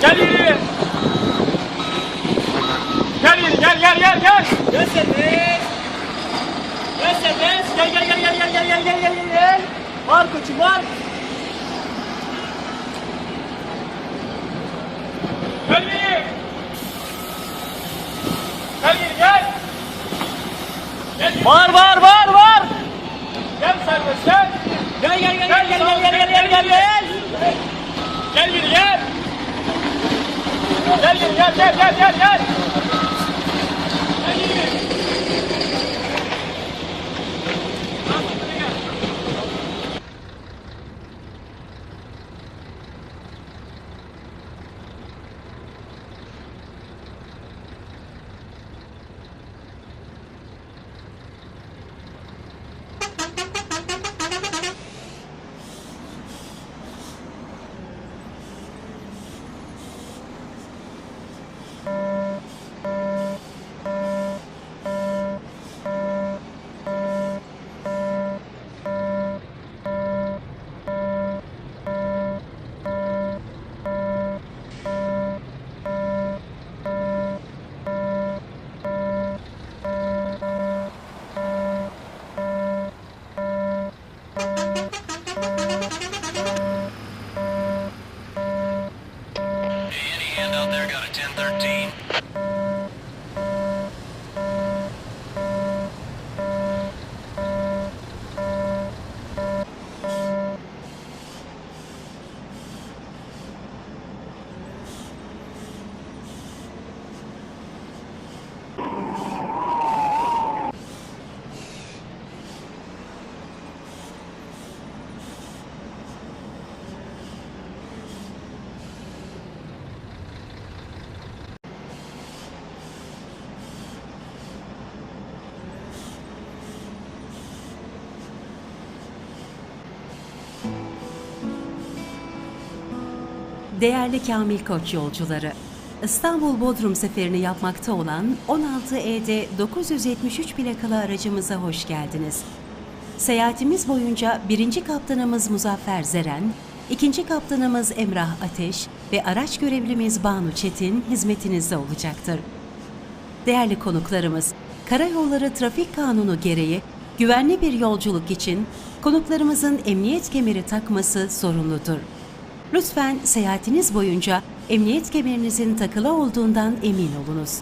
Gel yürü. Gel yürü gel gel gel gel. Gel serbest. Gel serbest. Gel gel gel gel gel gel gel gel gel gel. Var koçum var. Gel yürü. Gel yürü gel. Gel. Var var var var. Gel yürü gel. Gel yürü gel gel gel gel gel. Gel Değerli Kamil Koç yolcuları, İstanbul Bodrum seferini yapmakta olan 16 ED 973 plakalı aracımıza hoş geldiniz. Seyahatimiz boyunca birinci kaptanımız Muzaffer Zeren, ikinci kaptanımız Emrah Ateş ve araç görevlimiz Banu Çetin hizmetinizde olacaktır. Değerli konuklarımız, Karayolları Trafik Kanunu gereği güvenli bir yolculuk için konuklarımızın emniyet kemeri takması zorunludur. Lütfen seyahatiniz boyunca emniyet kemerinizin takılı olduğundan emin olunuz.